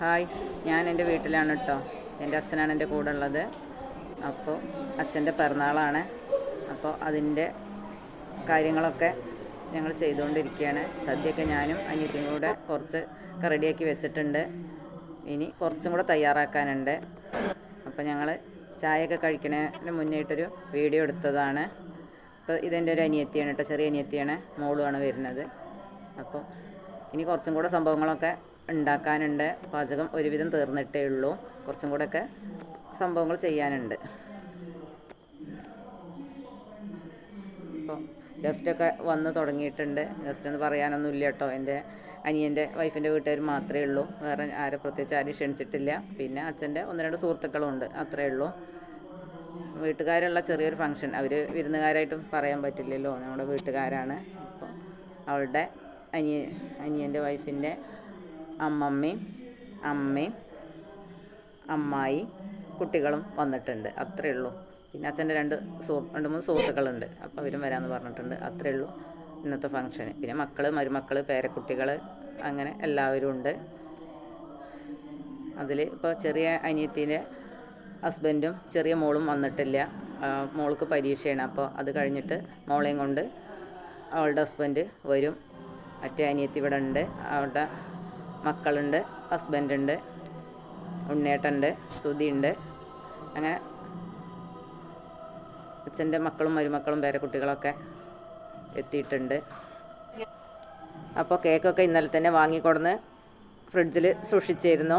Hi. ഞാൻ എന്റെ വീട്ടിലാണ് കേട്ടോ എന്റെ അച്ഛനാണ് എന്റെ കൂടെ ഉള്ളത്. അപ്പോൾ അച്ഛന്റെ പിറന്നാളാണ്. അപ്പോൾ അതിന്റെ കാര്യങ്ങളൊക്കെ ഞങ്ങൾ ചെയ്തുകൊണ്ടിരിക്കുകയാണ്. സദ്യയൊക്കെ ഞാനും അനിയത്തിയും കൂടെ കുറച്ച് റെഡിയാക്കി വെച്ചിട്ടുണ്ട്. ഇനി കുറച്ചും കൂടെ തയ്യാറാക്കാനുണ്ട്. അപ്പോൾ ഞങ്ങൾ ചായയൊക്കെ കഴിക്കുന്നതിന് മുന്നേയിട്ടൊരു വീഡിയോ എടുത്തതാണ്. അപ്പോൾ ഇതെന്റെ ഒരു അനിയത്തിയാണ് കേട്ടോ ചെറിയ അനിയത്തിയാണ്. മോളുമാണ് വരുന്നത്. അപ്പോൾ ഇനി കുറച്ചും കൂടെ സംഭവങ്ങളൊക്കെ ഉണ്ടാക്കാനുണ്ട്. പാചകം ഒരുവിധം തീർന്നിട്ടേ ഉള്ളൂ. കുറച്ചും കൂടെയൊക്കെ സംഭവങ്ങൾ ചെയ്യാനുണ്ട്. ഗസ്റ്റൊക്കെ വന്ന് തുടങ്ങിയിട്ടുണ്ട്. ഗസ്റ്റ് എന്ന് പറയാനൊന്നും ഇല്ല കേട്ടോ. എന്റെ അനിയന്റെ വൈഫിന്റെ വീട്ടുകാർ മാത്രമേ ഉള്ളൂ. വേറെ ആരെ പ്രത്യേകിച്ച് ആരും ക്ഷണിച്ചിട്ടില്ല. പിന്നെ അച്ഛന്റെ ഒന്ന് രണ്ട് സുഹൃത്തുക്കളും ഉണ്ട്. അത്രയേ ഉള്ളൂ. വീട്ടുകാരുള്ള ചെറിയൊരു ഫങ്ഷൻ അവർ വിരുന്നുകാരായിട്ടും പറയാൻ പറ്റില്ലല്ലോ. നമ്മുടെ വീട്ടുകാരാണ്. അപ്പോൾ അവളുടെ അനിയ അനിയന്റെ വൈഫിന്റെ അമ്മമ്മയും അമ്മയും അമ്മായി കുട്ടികളും വന്നിട്ടുണ്ട്. അത്രയേ ഉള്ളൂ. പിന്നെ അച്ഛന്റെ രണ്ട് സൂ രണ്ട് മൂന്ന് സുഹൃത്തുക്കളുണ്ട്. അപ്പോൾ അവരും വരാമെന്ന് പറഞ്ഞിട്ടുണ്ട്. അത്രയേ ഉള്ളൂ ഇന്നത്തെ ഫംഗ്ഷന് പിന്നെ മക്കൾ മരുമക്കൾ പേരക്കുട്ടികൾ അങ്ങനെ എല്ലാവരും ഉണ്ട്. അതിൽ ഇപ്പോൾ ചെറിയ അനിയത്തിന്റെ ഹസ്ബൻഡും ചെറിയ മോളും വന്നിട്ടില്ല. മോൾക്ക് പരീക്ഷയാണ്. അപ്പോൾ അത് കഴിഞ്ഞിട്ട് മോളെയും കൊണ്ട് അവളുടെ ഹസ്ബൻഡ് വരും. മറ്റേ അനിയത്തി ഇവിടെ ഉണ്ട്. അവളുടെ മക്കളുണ്ട് ഹസ്ബൻഡുണ്ട് ഉണ്ണേട്ടുണ്ട് സുതിയുണ്ട് അങ്ങനെ അച്ഛന്റെ മക്കളും മരുമക്കളും പേരക്കുട്ടികളൊക്കെ എത്തിയിട്ടുണ്ട്. അപ്പോൾ കേക്കൊക്കെ ഇന്നലെ തന്നെ വാങ്ങിക്കൊടുന്ന് ഫ്രിഡ്ജിൽ സൂക്ഷിച്ചിരുന്നു.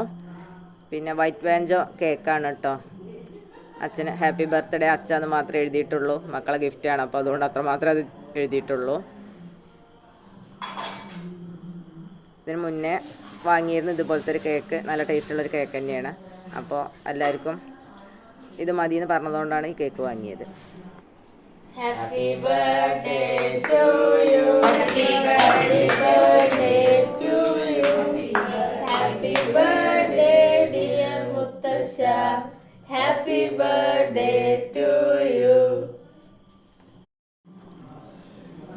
പിന്നെ വൈറ്റ് വാഞ്ചോ കേക്കാണ് കേട്ടോ. അച്ഛന് ഹാപ്പി ബർത്ത്ഡേ അച്ഛന്ന് മാത്രമേ എഴുതിയിട്ടുള്ളൂ. മക്കളെ ഗിഫ്റ്റാണ് അപ്പോൾ അതുകൊണ്ട് അത്ര മാത്രമേ അത് എഴുതിയിട്ടുള്ളൂ. ഇതിന് മുന്നേ വാങ്ങിയിരുന്ന. ഇതുപോലത്തെ ഒരു കേക്ക്. നല്ല ടേസ്റ്റുള്ളൊരു കേക്ക് തന്നെയാണ്. അപ്പോൾ എല്ലാവർക്കും ഇത് മതി എന്ന് പറഞ്ഞതുകൊണ്ടാണ് ഈ കേക്ക് വാങ്ങിയത്. Happy birthday to you happy birthday to you happy birthday dear happy birthday to you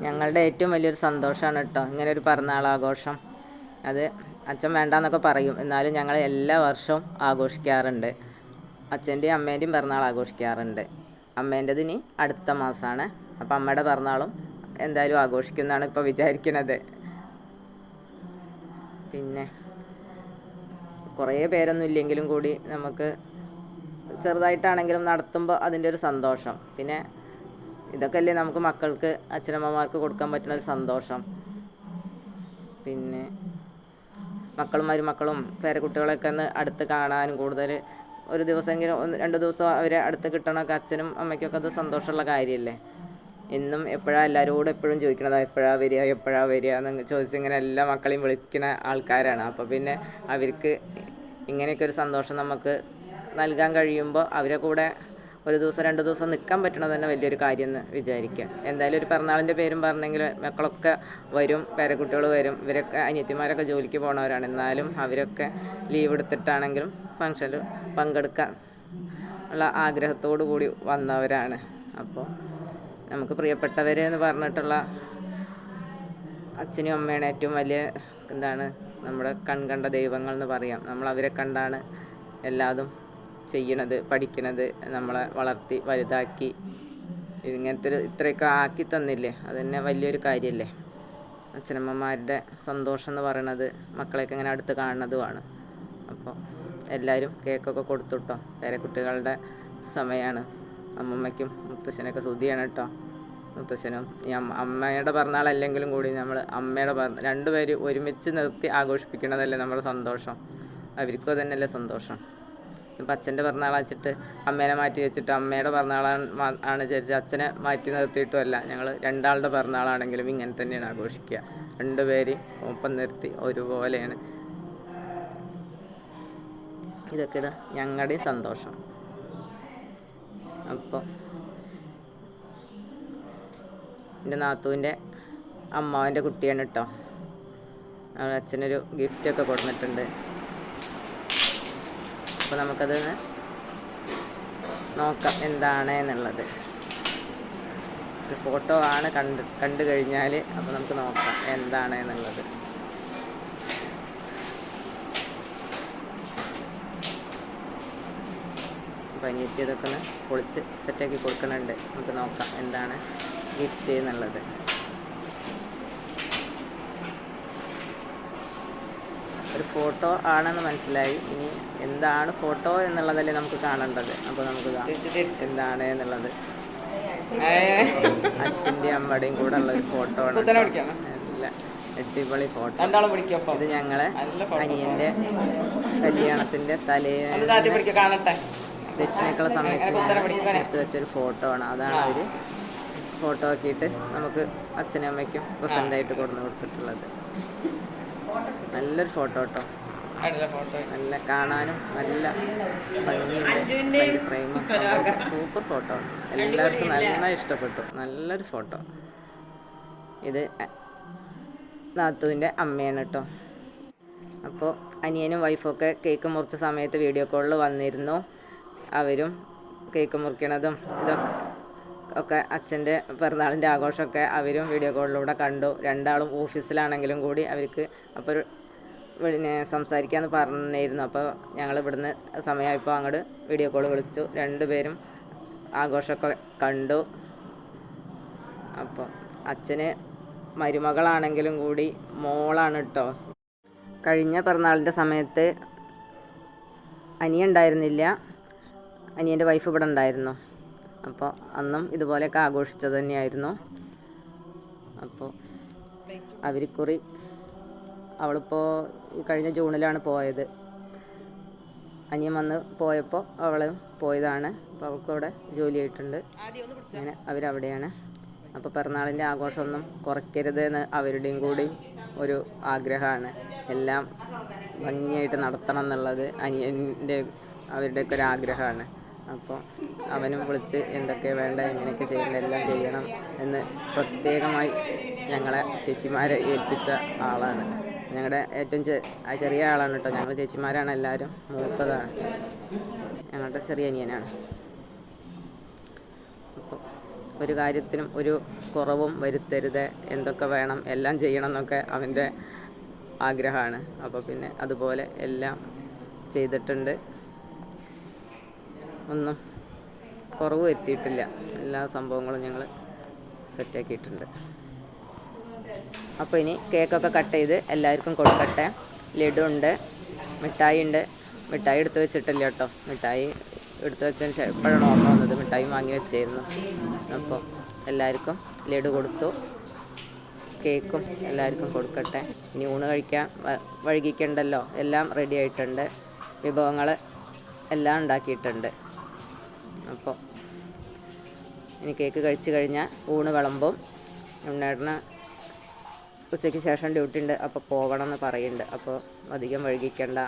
ഞങ്ങളുടെ ഏറ്റവും വലിയൊരു സന്തോഷമാണ് കേട്ടോ. ഇങ്ങനെ ഒരു പിറന്നാൾ ആഘോഷം അത് അച്ഛൻ വേണ്ടാന്നൊക്കെ പറയും. എന്നാലും ഞങ്ങൾ എല്ലാ വർഷവും ആഘോഷിക്കാറുണ്ട്. അച്ഛന്റെയും അമ്മേന്റെയും പിറന്നാൾ ആഘോഷിക്കാറുണ്ട്. അമ്മേന്റെത് ഇനി അടുത്ത മാസമാണ് അപ്പം അമ്മയുടെ പിറന്നാളും എന്തായാലും ആഘോഷിക്കുന്നതാണ് ഇപ്പോൾ വിചാരിക്കുന്നത് പിന്നെ കുറേ പേരൊന്നും ഇല്ലെങ്കിലും കൂടി നമുക്ക് ചെറുതായിട്ടാണെങ്കിലും നടത്തുമ്പോൾ അതിന്റെ ഒരു സന്തോഷം. പിന്നെ ഇതൊക്കെ അല്ലേ നമുക്ക് മക്കൾക്ക് അച്ഛനമ്മമാർക്ക് കൊടുക്കാൻ പറ്റുന്ന ഒരു സന്തോഷം. പിന്നെ മക്കളും മരുമക്കളും പേരക്കുട്ടികളൊക്കെ ഒന്ന് അടുത്ത് കാണാനും കൂടുതൽ ഒരു ദിവസമെങ്കിലും ഒന്ന് രണ്ട് ദിവസം അവരെ അടുത്ത് കിട്ടണമൊക്കെ അച്ഛനും അമ്മയ്ക്കൊക്കെ അത് സന്തോഷമുള്ള കാര്യമല്ലേ? എന്നും എപ്പോഴാണ് എല്ലാവരോടും എപ്പോഴും ചോദിക്കണത് എപ്പോഴാണ് വരിക എപ്പോഴാണ് വരിക? എന്ന് ചോദിച്ചിങ്ങനെ എല്ലാ മക്കളെയും വിളിക്കുന്ന ആൾക്കാരാണ്. അപ്പോൾ പിന്നെ അവർക്ക് ഇങ്ങനെയൊക്കെ ഒരു സന്തോഷം നമുക്ക് നൽകാൻ കഴിയുമ്പോൾ അവരെ കൂടെ ഒരു ദിവസം രണ്ട് ദിവസം നിൽക്കാൻ പറ്റണത് തന്നെ വലിയൊരു കാര്യം എന്ന് വിചാരിക്കുക എന്തായാലും ഒരു പിറന്നാളിന്റെ പേരും പറഞ്ഞെങ്കിൽ മക്കളൊക്കെ വരും പേരക്കുട്ടികൾ വരും. ഇവരൊക്കെ അനിയത്തിമാരൊക്കെ ജോലിക്ക് പോണവരാണ്. എന്നാലും അവരൊക്കെ ലീവ് എടുത്തിട്ടാണെങ്കിലും ഫങ്ഷനിൽ പങ്കെടുക്കാൻ ഉള്ള ആഗ്രഹത്തോടു കൂടി വന്നവരാണ്. അപ്പോൾ നമുക്ക് പ്രിയപ്പെട്ടവർ എന്ന് പറഞ്ഞിട്ടുള്ള അച്ഛനും അമ്മയാണ് ഏറ്റവും വലിയ എന്താണ് നമ്മുടെ കൺകണ്ട ദൈവങ്ങൾ എന്ന് പറയാം. നമ്മൾ അവരെ കണ്ടാണ് എല്ലാതും ചെയ്യണത് പഠിക്കണത് നമ്മളെ വളർത്തി വലുതാക്കി. ഇങ്ങനത്തെ ഒരു ഇത്രയൊക്കെ ആക്കി തന്നില്ലേ? അത് തന്നെ വലിയൊരു കാര്യമല്ലേ അച്ഛനമ്മമാരുടെ സന്തോഷം എന്ന് പറയണത് മക്കളെയൊക്കെ ഇങ്ങനെ അടുത്ത് കാണുന്നതുമാണ്. അപ്പോൾ എല്ലാവരും കേക്കൊക്കെ കൊടുത്തുട്ടോ വേറെ കുട്ടികളുടെ സമയമാണ് അമ്മമ്മയ്ക്കും മുത്തശ്ശനൊക്കെ സുതിയാണ് കേട്ടോ മുത്തശ്ശനും ഈ അമ്മ അമ്മയുടെ പിറന്നാളല്ലെങ്കിലും കൂടി നമ്മൾ അമ്മയുടെ പിറന്ന രണ്ടുപേരും ഒരുമിച്ച് നിർത്തി ആഘോഷിപ്പിക്കണതല്ലേ നമ്മുടെ സന്തോഷം? അവർക്കും അതന്നെയല്ലേ സന്തോഷം. ഇപ്പം അച്ഛന്റെ പിറന്നാൾ വെച്ചിട്ട് അമ്മേനെ മാറ്റി വെച്ചിട്ട് അമ്മയുടെ പിറന്നാളാണ് ആണ് വിചാരിച്ച് അച്ഛനെ മാറ്റി നിർത്തിയിട്ടുമല്ല. ഞങ്ങൾ രണ്ടാളുടെ പിറന്നാളാണെങ്കിലും ഇങ്ങനെ തന്നെയാണ് ആഘോഷിക്കുക. രണ്ടുപേരെയും ഒപ്പം നിർത്തി ഒരുപോലെയാണ്. ഇതൊക്കെയാണ് ഞങ്ങളുടെയും സന്തോഷം. അപ്പോൾ എന്റെ നാത്തൂന്റെ അമ്മാവന്റെ കുട്ടിയാണ് കേട്ടോ അവൾ അച്ഛനൊരു ഗിഫ്റ്റൊക്കെ കൊടുത്തിട്ടുണ്ട്. അപ്പോൾ നമുക്കത് നോക്കാം എന്താണ് എന്നുള്ളത്. ഒരു ഫോട്ടോ ആണ് കണ്ട് കണ്ടു കഴിഞ്ഞാൽ അപ്പോൾ നമുക്ക് നോക്കാം എന്താണ് എന്നുള്ളത്. അപ്പോൾ അനിയത്തി ഇതൊക്കെ ഒന്ന് പൊളിച്ച് സെറ്റാക്കി കൊടുക്കുന്നുണ്ട് നമുക്ക് നോക്കാം എന്താണ് ഗിഫ്റ്റ് എന്നുള്ളത്. ഫോട്ടോ ആണെന്ന് മനസ്സിലായി. ഇനി എന്താണ് ഫോട്ടോ എന്നുള്ളതല്ലേ നമുക്ക് കാണേണ്ടത്. അപ്പോൾ നമുക്ക് എന്താണ് എന്നുള്ളത്. അച്ഛന്റെ അമ്മയുടെയും കൂടെ ഉള്ള ഒരു ഫോട്ടോ ആണ് നല്ല അടിപൊളി ഫോട്ടോ. ഇത് ഞങ്ങളെ അനിയന്റെ കല്യാണത്തിന്റെ അനിയന്റെ കല്യാണത്തിന്റെ തലേ ദക്ഷിണക്കുള്ള സമയത്ത്. എടുത്ത് വെച്ചൊരു ഫോട്ടോ ആണ്. അതാണ് അവർ ഫോട്ടോ ആക്കിയിട്ട് നമുക്ക് അച്ഛനും അമ്മയ്ക്കും പ്രസന്റായിട്ട് കൊടുന്ന് കൊടുത്തിട്ടുള്ളത്. നല്ലൊരു ഫോട്ടോ കേട്ടോ നല്ല കാണാനും നല്ല ഭംഗിയുണ്ട്. ഫ്രെയിമും സൂപ്പർ ഫോട്ടോ എല്ലാവർക്കും നന്നായി ഇഷ്ടപ്പെട്ടു. നല്ലൊരു ഫോട്ടോ ഇത് നാത്തുവിന്റെ അമ്മയാണ് കേട്ടോ അപ്പോൾ അനിയനും വൈഫൊക്കെ കേക്ക് മുറിച്ച സമയത്ത് വീഡിയോ കോളിൽ വന്നിരുന്നു. അവരും കേക്ക് മുറിക്കണതും ഇതൊക്കെ ഒക്കെ അച്ഛന്റെ പിറന്നാളിന്റെ ആഘോഷമൊക്കെ അവരും വീഡിയോ കോളിലൂടെ കണ്ടു. രണ്ടാളും ഓഫീസിലാണെങ്കിലും കൂടി അവർക്ക് അപ്പോൾ പിന്നെ സംസാരിക്കാമെന്ന് പറഞ്ഞിരുന്നു. അപ്പോൾ ഞങ്ങൾ ഇവിടുന്ന് സമയമായപ്പോൾ അങ്ങോട്ട് വീഡിയോ കോൾ വിളിച്ചു. രണ്ടുപേരും ആഘോഷമൊക്കെ കണ്ടു. അപ്പോൾ അച്ഛന് മരുമകളാണെങ്കിലും കൂടി മോളാണ് കേട്ടോ കഴിഞ്ഞ പിറന്നാളിന്റെ സമയത്ത് അനിയ ഉണ്ടായിരുന്നില്ല. അനിയന്റെ വൈഫ് ഇവിടെ ഉണ്ടായിരുന്നു. അപ്പോൾ അന്നും ഇതുപോലെയൊക്കെ ആഘോഷിച്ചത് തന്നെയായിരുന്നു. അപ്പോൾ അവരിക്കുറി അവളിപ്പോൾ ഈ കഴിഞ്ഞ ജൂണിലാണ് പോയത്. അനിയൻ വന്ന് പോയപ്പോൾ അവൾ പോയതാണ്. അപ്പോൾ അവൾക്ക് അവിടെ ജോലി ആയിട്ടുണ്ട്. അങ്ങനെ അവരവിടെയാണ്. അപ്പോൾ പിറന്നാളിന്റെ ആഘോഷമൊന്നും കുറയ്ക്കരുത് എന്ന് അവരുടെയും കൂടി ഒരു ആഗ്രഹമാണ്. എല്ലാം ഭംഗിയായിട്ട് നടത്തണം എന്നുള്ളത് അനിയന്റെ അവരുടെയൊക്കെ ഒരു ആഗ്രഹമാണ്. അപ്പോൾ അവനും വിളിച്ച് എന്തൊക്കെ വേണ്ട എങ്ങനെയൊക്കെ ചെയ്യേണ്ട എല്ലാം ചെയ്യണം എന്ന് പ്രത്യേകമായി ഞങ്ങളെ ചേച്ചിമാരെ ഏൽപ്പിച്ച ആളാണ്. ഞങ്ങളുടെ ഏറ്റവും ചെറിയ ആളാണ് കേട്ടോ ഞങ്ങൾ ചേച്ചിമാരാണ് എല്ലാവരും മൂത്തതാണ്. ഞങ്ങളുടെ ചെറിയ അനിയനാണ്. അപ്പോൾ ഒരു കാര്യത്തിനും ഒരു കുറവും വരുത്തരുത്. എന്തൊക്കെ വേണം എല്ലാം ചെയ്യണം എന്നൊക്കെ അവന്റെ ആഗ്രഹമാണ്. അപ്പോൾ പിന്നെ അതുപോലെ എല്ലാം ചെയ്തിട്ടുണ്ട്. ഒന്നും കുറവ് വരുത്തിയിട്ടില്ല. എല്ലാ സംഭവങ്ങളും ഞങ്ങൾ സെറ്റാക്കിയിട്ടുണ്ട് അപ്പോൾ ഇനി കേക്കൊക്കെ കട്ട് ചെയ്ത് എല്ലാവർക്കും കൊടുക്കട്ടെ. ലഡു ഉണ്ട് മിഠായി ഉണ്ട് മിഠായി എടുത്തു വെച്ചിട്ടില്ല കേട്ടോ മിഠായി എടുത്തു വെച്ചതിന് ശേഷം ഇപ്പോഴാണ് ഓർമ്മ വന്നത്. മിഠായി വാങ്ങി വെച്ചിരുന്നു. അപ്പോൾ എല്ലാവർക്കും ലഡു കൊടുത്തു. കേക്കും എല്ലാവർക്കും കൊടുക്കട്ടെ. ഇനി ഊണ് കഴിക്കാൻ വഴുകിക്കണ്ടല്ലോ എല്ലാം റെഡി ആയിട്ടുണ്ട്. വിഭവങ്ങൾ എല്ലാം ഉണ്ടാക്കിയിട്ടുണ്ട്. അപ്പോൾ ഇനി കേക്ക് കഴിച്ച് കഴിഞ്ഞാൽ ഊണ് വിളമ്പും. ഉണ്ണേട്ടന് ഉച്ചയ്ക്ക് ശേഷം ഡ്യൂട്ടി ഉണ്ട് അപ്പോൾ പോകണം എന്ന് പറയുന്നുണ്ട്. അപ്പോൾ അധികം വൈകിക്കണ്ട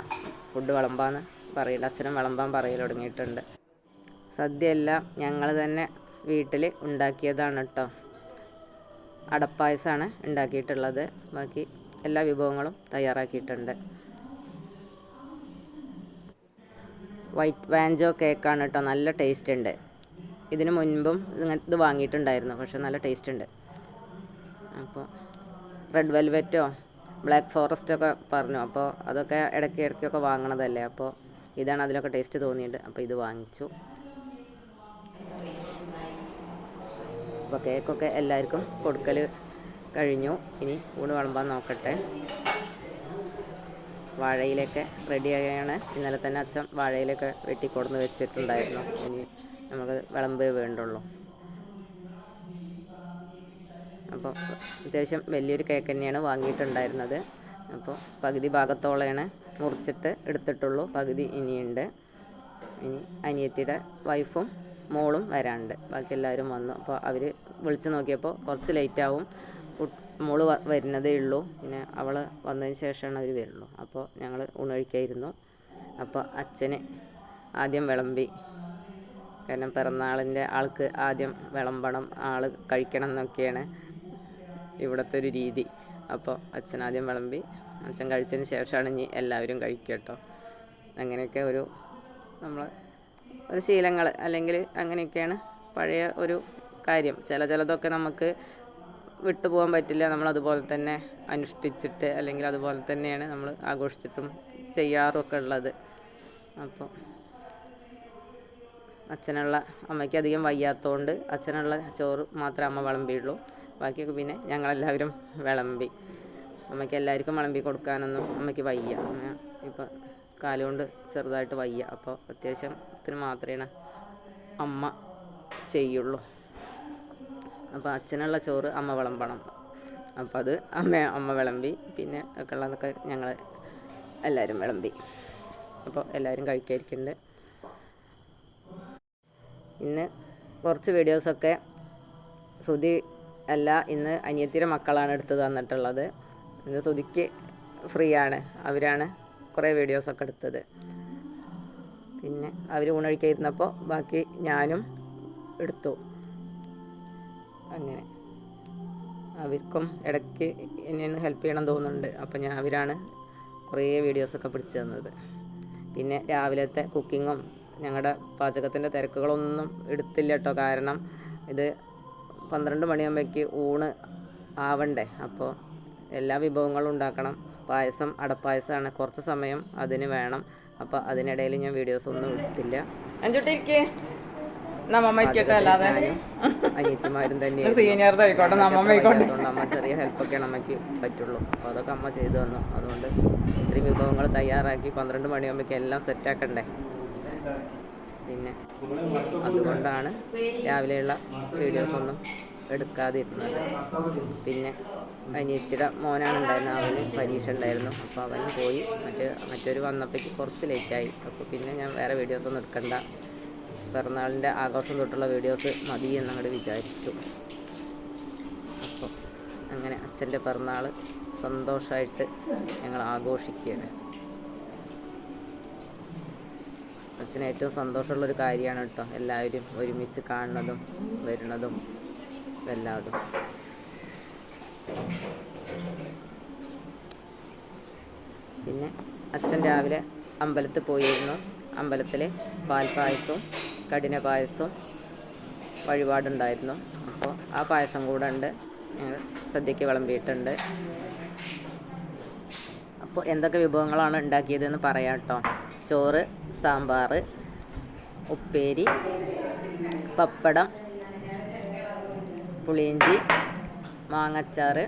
ഫുഡ് വിളമ്പാന്ന് പറയുന്നുണ്ട്. അച്ഛനും വിളമ്പാൻ പറയൽ തുടങ്ങിയിട്ടുണ്ട്. സദ്യയെല്ലാം ഞങ്ങൾ തന്നെ വീട്ടിൽ ഉണ്ടാക്കിയതാണ് കേട്ടോ. അടപ്പായസമാണ് ഉണ്ടാക്കിയിട്ടുള്ളത്. ബാക്കി എല്ലാ വിഭവങ്ങളും തയ്യാറാക്കിയിട്ടുണ്ട്. വൈറ്റ് വാഞ്ചോ കേക്കാണ് കേട്ടോ. നല്ല ടേസ്റ്റ് ഉണ്ട്. ഇതിന് മുൻപും ഇത് വാങ്ങിയിട്ടുണ്ടായിരുന്നു. പക്ഷെ നല്ല ടേസ്റ്റ് ഉണ്ട്. അപ്പോൾ റെഡ് വെൽവെറ്റോ ബ്ലാക്ക് ഫോറസ്റ്റോ ഒക്കെ പറഞ്ഞു. അപ്പോൾ അതൊക്കെ ഇടയ്ക്ക് ഇടയ്ക്കൊക്കെ വാങ്ങണതല്ലേ. അപ്പോൾ ഇതാണ് അതിലൊക്കെ ടേസ്റ്റ് തോന്നിയിട്ട് അപ്പോൾ ഇത് വാങ്ങിച്ചു. അപ്പോൾ കേക്കൊക്കെ എല്ലാവർക്കും കൊടുക്കൽ കഴിഞ്ഞു. ഇനി ഊണ് വിളമ്പാൻ നോക്കട്ടെ. വാഴയിലൊക്കെ റെഡിയാണ് ഇന്നലെ തന്നെ അച്ഛൻ വാഴയിലൊക്കെ വെട്ടി കൊടുന്ന് വെച്ചിട്ടുണ്ടായിരുന്നു. ഇനി നമുക്ക് വിളമ്പേ വേണ്ടുള്ളൂ. അപ്പോൾ അത്യാവശ്യം വലിയൊരു കേക്ക് തന്നെയാണ് വാങ്ങിയിട്ടുണ്ടായിരുന്നത്. അപ്പോൾ പകുതി ഭാഗത്തോളമാണ് മുറിച്ചിട്ട് എടുത്തിട്ടുള്ളൂ. പകുതി ഇനിയുണ്ട്. ഇനി അനിയത്തിയുടെ വൈഫും മോളും വരാനുണ്ട്. ബാക്കി എല്ലാവരും വന്നു. അപ്പോൾ അവർ വിളിച്ചു നോക്കിയപ്പോൾ കുറച്ച് ലേറ്റാവും. മോൾ വരുന്നതേ ഉള്ളൂ. പിന്നെ അവൾ വന്നതിന് ശേഷമാണ് അവർ വരുള്ളൂ. അപ്പോൾ ഞങ്ങൾ ഊണഴിക്കായിരുന്നു. അപ്പോൾ അച്ഛന് ആദ്യം വിളമ്പി. കാരണം പിറന്നാളിന്റെ ആൾക്ക് ആദ്യം വിളമ്പണം ആൾ കഴിക്കണം എന്നൊക്കെയാണ് ഇവിടുത്തെ ഒരു രീതി. അപ്പോൾ അച്ഛൻ ആദ്യം വിളമ്പി. അച്ഛൻ കഴിച്ചതിന് ശേഷമാണ് ഇനി എല്ലാവരും കഴിക്കുക കേട്ടോ. അങ്ങനെയൊക്കെ ഒരു നമ്മൾ ഒരു ശീലങ്ങൾ അല്ലെങ്കിൽ അങ്ങനെയൊക്കെയാണ് പഴയ ഒരു കാര്യം. ചില ചിലതൊക്കെ നമുക്ക് വിട്ടുപോകാൻ പറ്റില്ല. നമ്മൾ അതുപോലെ തന്നെ അനുഷ്ഠിച്ചിട്ട് അല്ലെങ്കിൽ അതുപോലെ തന്നെയാണ് നമ്മൾ ആഘോഷിച്ചിട്ടും ചെയ്യാറൊക്കെ ഉള്ളത്. അപ്പോൾ അച്ഛനുള്ള അമ്മയ്ക്ക് അധികം വയ്യാത്തതുകൊണ്ട് അച്ഛനുള്ള ചോറ് മാത്രമേ അമ്മ വിളമ്പിയുള്ളൂ. ബാക്കിയൊക്കെ പിന്നെ ഞങ്ങളെല്ലാവരും വിളമ്പി. അമ്മയ്ക്ക് എല്ലാവർക്കും വിളമ്പി കൊടുക്കാനൊന്നും അമ്മയ്ക്ക് വയ്യ. അമ്മ ഇപ്പം കാലുകൊണ്ട് ചെറുതായിട്ട് വയ്യ. അപ്പോൾ അത്യാവശ്യം ഇതിന് മാത്രമേ അമ്മ ചെയ്യുള്ളൂ. അപ്പോൾ അച്ഛനുള്ള ചോറ് അമ്മ വിളമ്പണം. അപ്പോൾ അത് അമ്മ അമ്മ വിളമ്പി പിന്നെ ഒക്കെ ഉള്ളതൊക്കെ ഞങ്ങൾ എല്ലാവരും വിളമ്പി. അപ്പോൾ എല്ലാവരും കഴിക്കാതിരിക്കുന്നുണ്ട് ഇന്ന് കുറച്ച് വീഡിയോസൊക്കെ സുതി അല്ല ഇന്ന് അനിയത്തിയുടെ മക്കളാണ് എടുത്ത് തന്നിട്ടുള്ളത്. ഇന്ന് സുതിക്ക് ഫ്രീ ആണ് അവരാണ് കുറേ വീഡിയോസൊക്കെ എടുത്തത്. പിന്നെ അവർ ഊണൊഴിക്കാതിരുന്നപ്പോൾ ബാക്കി ഞാനും എടുത്തു. അങ്ങനെ. അവർക്കും ഇടയ്ക്ക് എന്നെ ഒന്ന് ഹെൽപ്പ് ചെയ്യണം തോന്നുന്നുണ്ട്. അപ്പോൾ ഞാൻ അവരാണ് കുറേ വീഡിയോസൊക്കെ പിടിച്ചു തന്നത്. പിന്നെ രാവിലത്തെ കുക്കിങ്ങും ഞങ്ങളുടെ പാചകത്തിന്റെ തിരക്കുകളൊന്നും എടുത്തില്ല കേട്ടോ കാരണം ഇത് പന്ത്രണ്ട് മണിയാകുമ്പോഴേക്ക് ഊണ് ആവണ്ടേ. അപ്പോൾ എല്ലാ വിഭവങ്ങളും ഉണ്ടാക്കണം. പായസം അടപ്പായസമാണ് കുറച്ച് സമയം അതിന് വേണം. അപ്പോൾ അതിനിടയിൽ ഞാൻ വീഡിയോസ് ഒന്നും എടുത്തില്ല. അഞ്ചുട്ടിരിക്കേ നമ്മമ്മ ഇരിക്കട്ടെ അല്ലാതെ. അനിയത്തിമാരും തന്നെ സീനിയർ ആയിക്കോട്ടെ നമ്മമ്മ ആയിക്കോട്ടെ. അമ്മ ചെറിയ ഹെൽപ്പൊക്കെയാണ് അമ്മയ്ക്ക് പറ്റുള്ളൂ. അപ്പോൾ അതൊക്കെ അമ്മ ചെയ്തു തന്നു. അതുകൊണ്ട് ഇത്രയും വിഭവങ്ങൾ തയ്യാറാക്കി പന്ത്രണ്ട് മണിയാകുമ്പോഴേക്കും എല്ലാം സെറ്റ് ആക്കണ്ടേ? പിന്നെ അതുകൊണ്ടാണ് രാവിലെയുള്ള വീഡിയോസ് ഒന്നും എടുക്കാതിരുന്നത്. പിന്നെ അനിയത്തിയുടെ മോനാണ് ഉണ്ടായിരുന്നത് അവന് പരീക്ഷ ഉണ്ടായിരുന്നു. അപ്പോൾ അവൻ പോയി. മറ്റേ മറ്റൊരു വന്നപ്പോഴേക്ക് കുറച്ച് ലേറ്റായി അപ്പോൾ പിന്നെ ഞാൻ വേറെ വീഡിയോസ് ഒന്നും എടുക്കണ്ട. പിറന്നാളിന്റെ ആഘോഷം തൊട്ടുള്ള വീഡിയോസ് മതി എന്നങ്ങോട്ട് വിചാരിച്ചു. അപ്പോൾ അങ്ങനെ അച്ഛന്റെ പിറന്നാൾ സന്തോഷമായിട്ട് ഞങ്ങൾ ആഘോഷിക്കുകയാണ്. അച്ഛന് ഏറ്റവും സന്തോഷമുള്ളൊരു കാര്യമാണ് കേട്ടോ എല്ലാവരും ഒരുമിച്ച് കാണുന്നതും വരുന്നതും എല്ലാതും. പിന്നെ അച്ഛൻ രാവിലെ അമ്പലത്തിൽ പോയിരുന്നു. അമ്പലത്തിൽ പാൽപ്പായസവും കഠിന പായസവും വഴിപാടുണ്ടായിരുന്നു. അപ്പോൾ ആ പായസം കൂടെ ഉണ്ട്. ഞങ്ങൾ സദ്യക്ക് വിളമ്പിയിട്ടുണ്ട്. അപ്പോൾ എന്തൊക്കെ വിഭവങ്ങളാണ് ഉണ്ടാക്കിയതെന്ന് പറയാം കേട്ടോ ചോറ് സാമ്പാർ ഉപ്പേരി പപ്പടം പുളിയിഞ്ചി മാങ്ങച്ചാറ്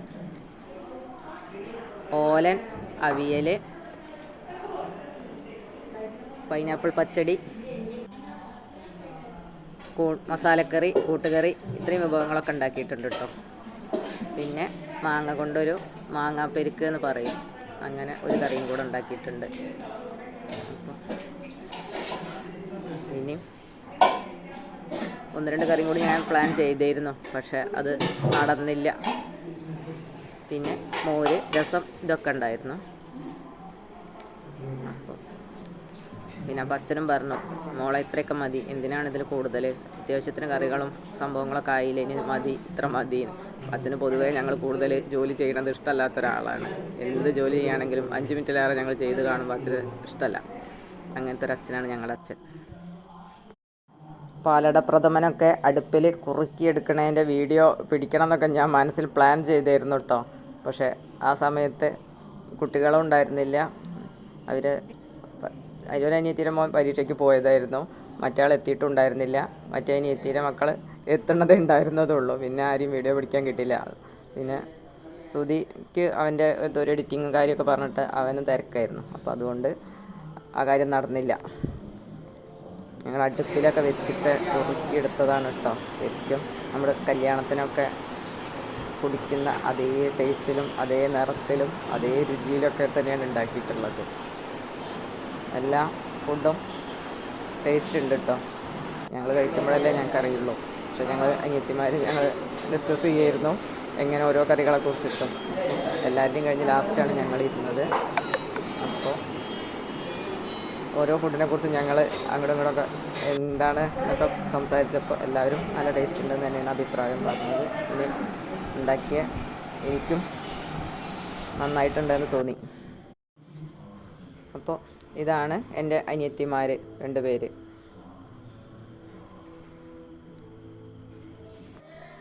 ഓലൻ അവിയൽ പൈനാപ്പിൾ പച്ചടി മസാലക്കറി കൂട്ടുകറി ഇത്രയും വിഭവങ്ങളൊക്കെ ഉണ്ടാക്കിയിട്ടുണ്ട് കേട്ടോ. പിന്നെ മാങ്ങ കൊണ്ടൊരു മാങ്ങാപ്പെരുക്ക് എന്ന് പറയും. അങ്ങനെ ഒരു കറിയും കൂടെ ഉണ്ടാക്കിയിട്ടുണ്ട്. ഇനി ഒന്ന് രണ്ട് കറിയും കൂടി ഞാൻ പ്ലാൻ ചെയ്തിരുന്നു പക്ഷേ അത് നടന്നില്ല. പിന്നെ മോര് രസം ഇതൊക്കെ ഉണ്ടായിരുന്നു. പിന്നെ അപ്പം അച്ഛനും പറഞ്ഞു മോളെ ഇത്രയൊക്കെ മതി എന്തിനാണ് ഇതിൽ കൂടുതൽ അത്യാവശ്യത്തിന് കറികളും സംഭവങ്ങളൊക്കെ ആയില്ല ഇനി മതി ഇത്ര മതി അച്ഛന് പൊതുവേ ഞങ്ങൾ കൂടുതൽ ജോലി ചെയ്യണത് ഇഷ്ടമല്ലാത്ത ഒരാളാണ്. എന്ത് ജോലി ചെയ്യുകയാണെങ്കിലും അഞ്ച് മിനിറ്റിലേറെ ഞങ്ങൾ ചെയ്ത് കാണുമ്പോൾ അച്ഛന് ഇഷ്ടമല്ല. അങ്ങനത്തെ ഒരു അച്ഛനാണ് ഞങ്ങളുടെ അച്ഛൻ. പാലട പ്രഥമനൊക്കെ അടുപ്പിൽ കുറുക്കിയെടുക്കണതിന്റെ വീഡിയോ പിടിക്കണം എന്നൊക്കെ ഞാൻ മനസ്സിൽ പ്ലാൻ ചെയ്തായിരുന്നു കേട്ടോ പക്ഷേ ആ സമയത്ത് കുട്ടികളും ഉണ്ടായിരുന്നില്ല. അവർ അതിലൊരു അനിയത്തിയുടെ മോൻ പരീക്ഷയ്ക്ക് പോയതായിരുന്നു. മറ്റയാൾ എത്തിയിട്ടുണ്ടായിരുന്നില്ല. മറ്റേ അനിയത്തിയുടെ മക്കൾ എത്തുന്നതേ ഉണ്ടായിരുന്നതുള്ളൂ. പിന്നെ ആരും വീഡിയോ പിടിക്കാൻ കിട്ടില്ല പിന്നെ ശ്രുതിക്ക് അവന്റെ ഒരു എഡിറ്റിങ്ങും കാര്യമൊക്കെ പറഞ്ഞിട്ട് അവനും തിരക്കായിരുന്നു. അപ്പോൾ അതുകൊണ്ട് ആ കാര്യം നടന്നില്ല. ഞങ്ങൾ അടുപ്പിലൊക്കെ വെച്ചിട്ട് കുറുക്കിയെടുത്തതാണ് കേട്ടോ. ശരിക്കും നമ്മുടെ കല്യാണത്തിനൊക്കെ കുടിക്കുന്ന അതേ ടേസ്റ്റിലും അതേ നിറത്തിലും അതേ രുചിയിലൊക്കെ തന്നെയാണ് ഉണ്ടാക്കിയിട്ടുള്ളത്. എല്ലാ ഫുഡും ടേസ്റ്റ് ഉണ്ട് കേട്ടോ ഞങ്ങൾ കഴിക്കുമ്പോഴല്ലേ ഞങ്ങൾക്ക് അറിയുള്ളൂ പക്ഷെ ഞങ്ങൾ അനിയത്തിമാർ ഞങ്ങൾ ഡിസ്കസ് ചെയ്യായിരുന്നു. എങ്ങനെ ഓരോ കറികളെ കുറിച്ചിട്ടും. എല്ലാവരുടെയും കഴിഞ്ഞ് ലാസ്റ്റാണ് ഞങ്ങൾ ഇരുന്നത്. അപ്പോൾ ഓരോ ഫുഡിനെ കുറിച്ച് ഞങ്ങൾ അങ്ങോട്ടും ഇങ്ങോട്ടൊക്കെ എന്താണ് എന്നൊക്കെ സംസാരിച്ചപ്പോൾ എല്ലാവരും നല്ല ടേസ്റ്റ് ഉണ്ടെന്ന് തന്നെയാണ് അഭിപ്രായം പറഞ്ഞത്. ഇനി ഉണ്ടാക്കിയ എനിക്കും നന്നായിട്ടുണ്ടെന്ന് തോന്നി. അപ്പോൾ ഇതാണ് എന്റെ അനിയത്തിമാർ രണ്ടുപേര്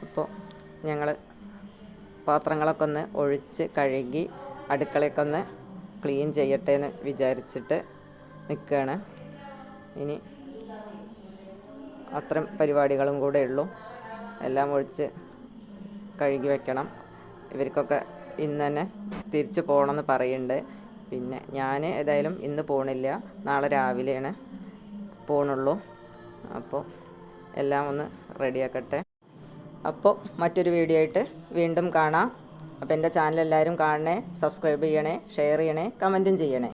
അപ്പോൾ ഞങ്ങൾ പാത്രങ്ങളൊക്കെ ഒന്ന് ഒഴിച്ച് കഴുകി അടുക്കളയൊക്കെ ഒന്ന് ക്ലീൻ ചെയ്യട്ടെ എന്ന് വിചാരിച്ചിട്ട് നിൽക്കുകയാണ് ഇനി അത്രയും പരിപാടികളും കൂടെ ഉള്ളൂ. എല്ലാം ഒഴിച്ച് കഴുകി വെക്കണം. ഇവർക്കൊക്കെ ഇന്ന് തന്നെ തിരിച്ചു പോകണമെന്ന് പറയുന്നുണ്ട്. പിന്നെ ഞാൻ ഏതായാലും ഇന്ന് പോണില്ല. നാളെ രാവിലെയാണ് പോണുള്ളൂ. അപ്പോൾ എല്ലാം ഒന്ന് റെഡിയാക്കട്ടെ. അപ്പോൾ മറ്റൊരു വീഡിയോ ആയിട്ട് വീണ്ടും കാണാം. അപ്പോൾ എന്റെ ചാനൽ എല്ലാവരും കാണണേ സബ്സ്ക്രൈബ് ചെയ്യണേ ഷെയർ ചെയ്യണേ കമന്റും ചെയ്യണേ.